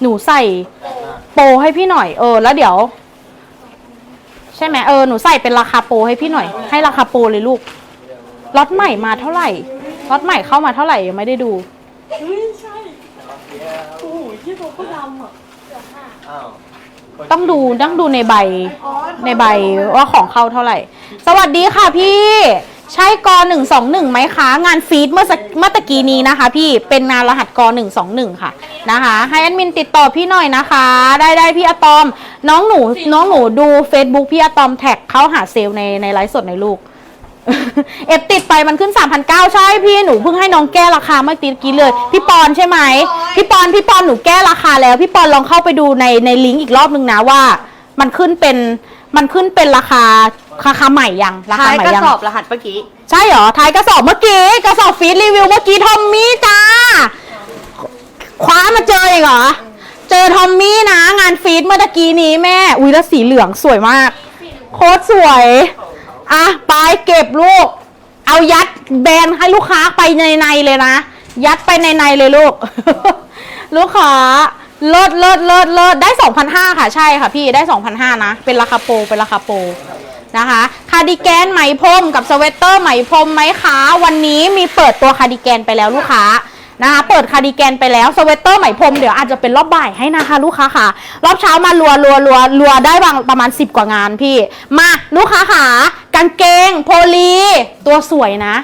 หนูใส่โปรให้พี่หน่อยเออ แล้วเดี๋ยว ใช่ไหมเออหนูใส่เป็นราคาโปรให้พี่หน่อย ให้ราคาโปรเลยลูกล็อตใหม่มาเท่าไหร่ล็อตใหม่เข้ามาเท่าไหร่ยังไม่ได้ดูเฮ้ยใช่โอ้โหที่ตัวเขาดำอะอ้าวต้องดูต้องดูในใบในใบว่าของเข้าเท่าไหร่ สวัสดีค่ะพี่ ใช่กหนึ่งสองหนึ่งไหมคะ งานฟีดเมื่อสักเมื่อตะกี้นี้นะคะ พี่เป็นงานรหัสกหนึ่งสองหนึ่งค่ะ นะคะ ให้แอดมินติดต่อพี่หน่อยนะคะ ได้ได้พี่อะตอม น้องหนูน้องหนูดู Facebook พี่อะตอมแท็กเข้าหาเซลล์ในในไลฟ์สดในลูก เอฟติดไปมันขึ้น 3,900 ใช่พี่หนูเพิ่งให้น้องแก้ราคาเมื่อกี้เลย พี่ปอนใช่ไหม พี่ปอนพี่ปอนหนูแก้ราคาแล้ว พี่ปอนลองเข้าไปดูในในลิงก์อีกรอบนึงนะว่า มันขึ้นเป็นมันขึ้นเป็นราคาราคาใหม่ยังราคาท้ายใหม่กระยังสอบรหัสเมื่อกี้ ใช่เหรอท้ายกระสอบเมื่อกี้กระสอบฟีดรีวิวเมื่อกี้ทอมมี่จ้า คว้ามาเจออีกเหรอ เจอทอมมี่นะ งานฟีดเมื่อตะกี้นี้แม่ อุ้ยแล้วสีเหลืองสวยมาก โคตรสวย อะ ไปเก็บลูก เอายัดแบรนด์ให้ลูกค้าไปในในเลยนะ ยัดไปในในเลยลูก ลูกค้าเลิศเลิศเลิศเลิศได้2,500ค่ะ ใช่ค่ะพี่ ได้2,500นะ เป็นราคาโปร เป็นราคาโปรนะคะ คาร์ดิแกนไหมพรมกับสเวตเตอร์ไหมพรมไหมคะ วันนี้มีเปิดตัวคาร์ดิแกนไปแล้วลูกค้า นะคะเปิดคาร์ดิแกนไปแล้วสเวตเตอร์ไหมพรมเดี๋ยวอาจจะเป็นรอบบ่ายให้นะคะลูกค้าค่ะ รอบเช้ามารัวรัวรัวรัวได้บางประมาณ 10 กว่างานพี่ มาลูกค้าค่ะกางเกงโพลีตัวสวยนะ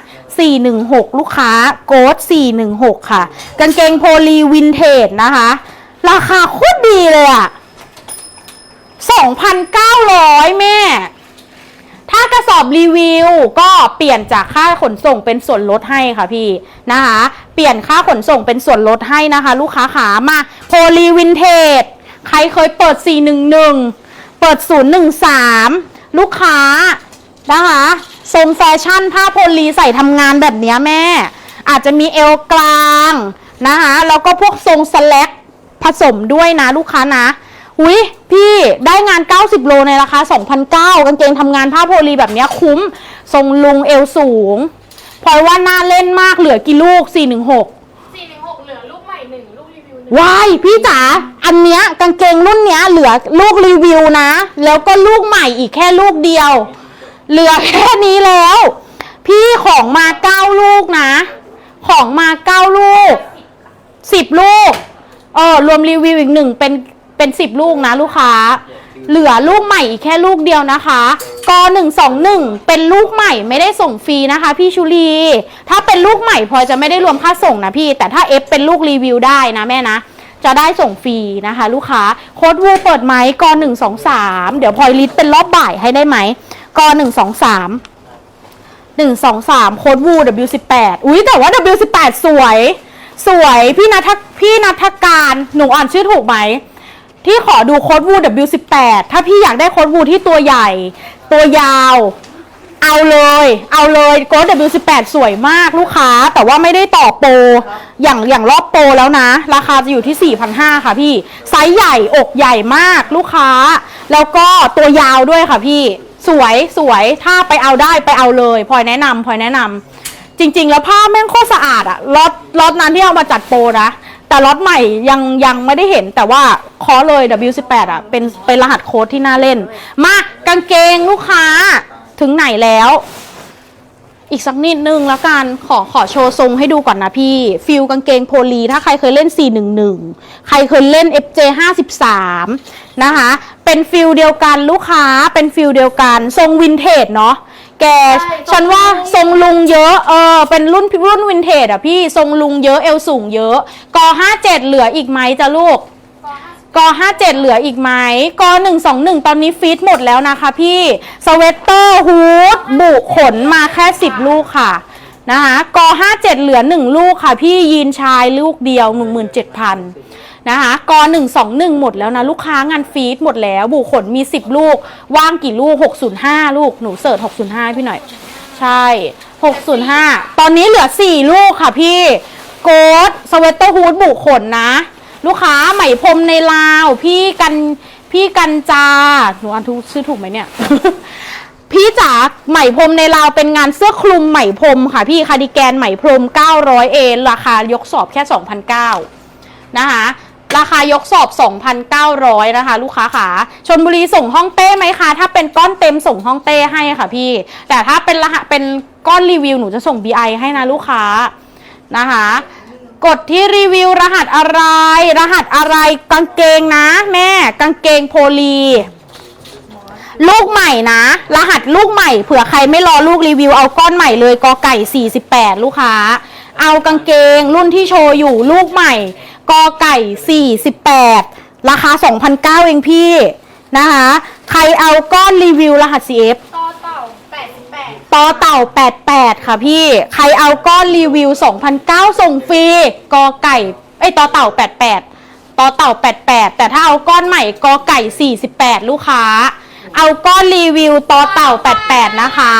416 ลูกค้าโกด416 ค่ะ กางเกงโพลีวินเทจนะคะ ราคาโคตรดีเลยอะ2,900 แม่ถ้ากระสอบรีวิวก็เปลี่ยนจากค่าขนส่งเป็นส่วนลดให้ค่ะพี่นะคะ เปลี่ยนค่าขนส่งเป็นส่วนลดให้นะคะ ลูกค้าขามาโพลีวินเทจใครเคยเปิด 411 เปิด 013 ลูกค้านะคะทรงแฟชั่นผ้าโพลีใส่ทำงานแบบนี้แม่ อาจจะมีเอวกลางนะคะแล้วก็พวกทรงสแลกผสมด้วยนะลูกค้านะอุ้ยพี่ได้งาน 90 โลในราคา2,009กางเกงทำงานผ้าโพลีแบบนี้คุ้ม ทรงลุงเอวสูง พลอยว่าน่าเล่นมากเหลือกี่ลูก 416 สี่หนึ่งหกเหลือลูกใหม่หนึ่งลูกรีวิวหนึ่งวายพี่จ๋าอันเนี้ยกางเกงรุ่นเนี้ยเหลือลูกรีวิวนะ แล้วก็ลูกใหม่อีกแค่ลูกเดียว เหลือแค่นี้แล้ว พี่ของมาเก้าลูกนะ ของมาเก้าลูกสิบลูกเออรวมรีวิวอีกหนึ่งเป็น เป็นสิบลูกนะลูกค้า เหลือลูกใหม่อีกแค่ลูกเดียวนะคะกหนึ่งสองหนึ่งเป็นลูกใหม่ไม่ได้ส่งฟรีนะคะ พี่ชุลี ถ้าเป็นลูกใหม่พลอยจะไม่ได้รวมค่าส่งนะพี่ แต่ถ้าเอฟเป็นลูกรีวิวได้นะแม่นะจะได้ส่งฟรีนะคะ ลูกค้าโค้ดวูเปิดไหมกหนึ่งสองสามเดี๋ยวพลอยลิสต์เป็นรอบบ่ายให้ได้ไหมกหนึ่งสองสามหนึ่งสองสามโค้ดวู W18 อุ้ยแต่ว่า W18 สวย สวยพี่นัทพี่นัทการหนูอ่านชื่อถูกไหม ที่ขอดูโค้ดวู W18 ถ้าพี่อยากได้โค้ดวูที่ตัวใหญ่ ตัวยาว เอาเลย เอาเลยโค้ด W18 สวยมากลูกค้า แต่ว่าไม่ได้ต่อโปรอย่างอย่างรอบโปรแล้วนะ ราคาจะอยู่ที่ 4,500 ค่ะพี่ ไซส์ใหญ่อกใหญ่มากลูกค้า แล้วก็ตัวยาวด้วยค่ะพี่ สวยสวยถ้าไปเอาได้ไปเอาเลยพลอยแนะนำพลอยแนะนำจริง ๆ แล้วผ้าแม่งโคตรสะอาดอะล็อตล็อตนั้นที่เอามาจัดโปรนะ แต่ล็อตใหม่ยังยังไม่ได้เห็นแต่ว่าขอเลย W18 อะเป็นเป็นรหัสโค้ดที่น่าเล่น มากางเกงลูกค้าถึงไหนแล้ว อีกสักนิดนึงแล้วกันขอขอโชว์ทรงให้ดูก่อนนะพี่ ฟิลกางเกงโพลี ถ้าใครเคยเล่น 411 ใครเคยเล่น FJ 53นะคะ เป็นฟิลเดียวกันลูกค้าเป็นฟิลเดียวกัน ทรงวินเทจเนาะ แกฉันว่าทรงลุงเยอะ เออ เป็นรุ่นรุ่นวินเทจอะพี่ ทรงลุงเยอะ เอวสูงเยอะก57เหลืออีกไหมจ้ะลูกก57เหลืออีกไหมก121ตอนนี้ฟีดหมดแล้วนะคะพี่ สเวตเตอร์ฮูดบุขนมาแค่10ลูกค่ะ นะคะก57เหลือ1ลูกค่ะพี่ยีนชายลูกเดียว17,000น นะคะกอ121 หมดแล้วนะ ลูกค้างานฟีดหมดแล้ว บุขนมี 10 ลูก ว่างกี่ลูก 605 ลูก หนูเสิร์ช605ให้พี่หน่อย ใช่ 605 ตอนนี้เหลือ 4 ลูกค่ะพี่ โกดสเวตเตอร์ฮูดบุขนนะ ลูกค้าไหมพรมในลาว พี่กันพี่กันจา หนูอ่านทุชื่อถูกไหมเนี่ยพี่จ๋าไหมพรมในลาวเป็นงานเสื้อคลุมไหมพรมค่ะพี่คาร์ดิแกนไหมพรม 900เอราคายกสอบแค่ 2,009นะคะ ราคายกสอบ 2,900 นะคะ ลูกค้าขาชนบุรีส่งห้องเต้ไหมคะ ถ้าเป็นก้อนเต็มส่งห้องเต้ให้ค่ะพี่ แต่ถ้าเป็นรหัสเป็นก้อนรีวิวหนูจะส่ง BI ให้นะลูกค้านะคะกดที่รีวิวรหัสอะไร รหัสอะไรกางเกงนะ แม่กางเกงโพลี ลูกใหม่นะ รหัสลูกใหม่เผื่อใครไม่รอลูกรีวิวเอาก้อนใหม่เลยกอไก่ 48 ลูกค้า เอากางเกงรุ่นที่โชว์อยู่ลูกใหม่ กอไก่ 48 ราคา2,009เองพี่นะคะ ใครเอาก้อนรีวิวรหัส CF ต่อเต่าแปดสิบแปดต่อเต่า 88 ค่ะพี่ ใครเอาก้อนรีวิว2,009ส่งฟรี กอไก่ไอยต่อเต่า 88 ต่อเต่า 88 แต่ถ้าเอาก้อนใหม่กอไก่ 48 ลูกค้า เอาก้อนรีวิวต่อเต่า 88 นะคะ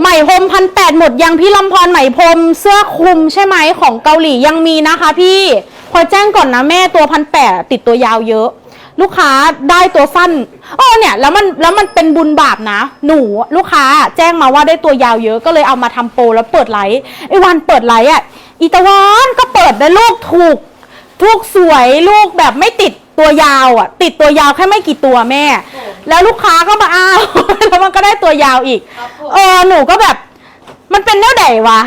ไหมพรมพันแปดหมดยังพี่ลำพรไหมพรมเสื้อคลุมใช่ไหมของเกาหลียังมีนะคะพี่ขอแจ้งก่อนนะแม่ตัวพันแปดติดตัวยาวเยอะ ลูกค้าได้ตัวสั้นเออเนี่ยแล้วมันแล้วมันเป็นบุญบาปนะ หนูลูกค้าแจ้งมาว่าได้ตัวยาวเยอะก็เลยเอามาทำโปรแล้วเปิดไลฟ์ไอ้วันเปิดไลฟ์อะอีตะวันก็เปิดได้ลูกถูกลูกสวยลูกแบบไม่ติดตัวยาวอะ ติดตัวยาวแค่ไม่กี่ตัวแม่ แล้วลูกค้าก็มาอ้าว แล้วมันก็ได้ตัวยาวอีกเออหนูก็แบบ มันเป็นแนวไหนวะ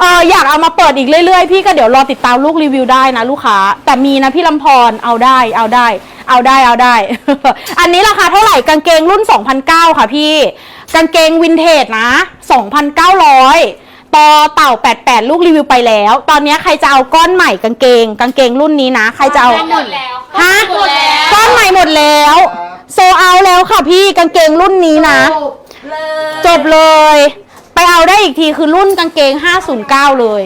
เอออยากเอามาเปิดอีกเรื่อยๆ พี่ก็เดี๋ยวรอติดตามลูกรีวิวได้นะลูกค้า แต่มีนะพี่ลำพรเอาได้เอาได้ เอาได้เอาได้ อันนี้ราคาเท่าไหร่กางเกงรุ่น 2,009 ค่ะพี่ กางเกงวินเทจนะ 2,900ต่อเต่า 88 ลูกรีวิวไปแล้ว ตอนนี้ใครจะเอาก้อนใหม่กางเกง กางเกงรุ่นนี้นะ ใครจะเอา หมดแล้วฮะหมดแล้วก้อนใหม่หมดแล้ว โซเอาแล้วค่ะพี่กางเกงรุ่นนี้นะจบเลย ไปเอาได้อีกทีคือรุ่นกางเกง 509 เลย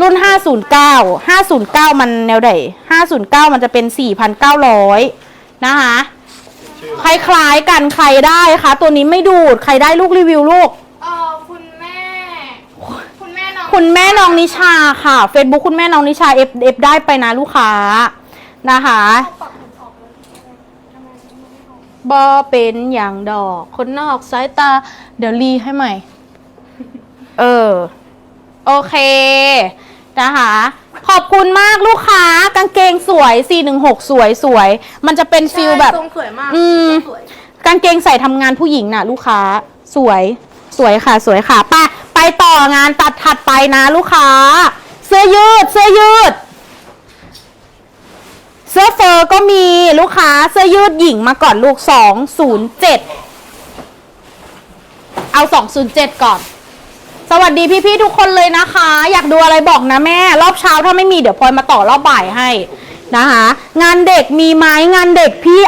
รุ่น 509 509 มันแนวไหน509 มันจะเป็น 4,900 นะคะคล้ายๆกันใครได้คะตัวนี้ไม่ดูดใครได้ลูกรีวิวลูก เออคุณแม่ คุณแม่น้องคุณแม่น้องนิชาค่ะ Facebook คุณแม่น้องนิชา F F ได้ไปนะลูกค้านะคะ บอเป็นอย่างดอก คนนอกสายตา เดี๋ยวรีให้ใหม่ เออ โอเคนะคะขอบคุณมากลูกค้ากางเกงสวย 416 สวยสวย มันจะเป็นฟิลแบบทรงสวยมากอืมสวย กางเกงใส่ทำงานผู้หญิงน่ะ ลูกค้าสวยสวยค่ะ สวยค่ะไปไปต่องานตัดถัดไปนะลูกค้า เสื้อยืด เสื้อยืด เสื้อเฟอร์ก็มีลูกค้าเสื้อยืดหญิงมาก่อนลูก 207 เอา 207 ก่อน สวัสดีพี่ๆทุกคนเลยนะคะ อยากดูอะไรบอกนะแม่ รอบเช้าถ้าไม่มีเดี๋ยวพลอยมาต่อรอบบ่ายให้นะคะ งานเด็กมีไหมงานเด็กพี่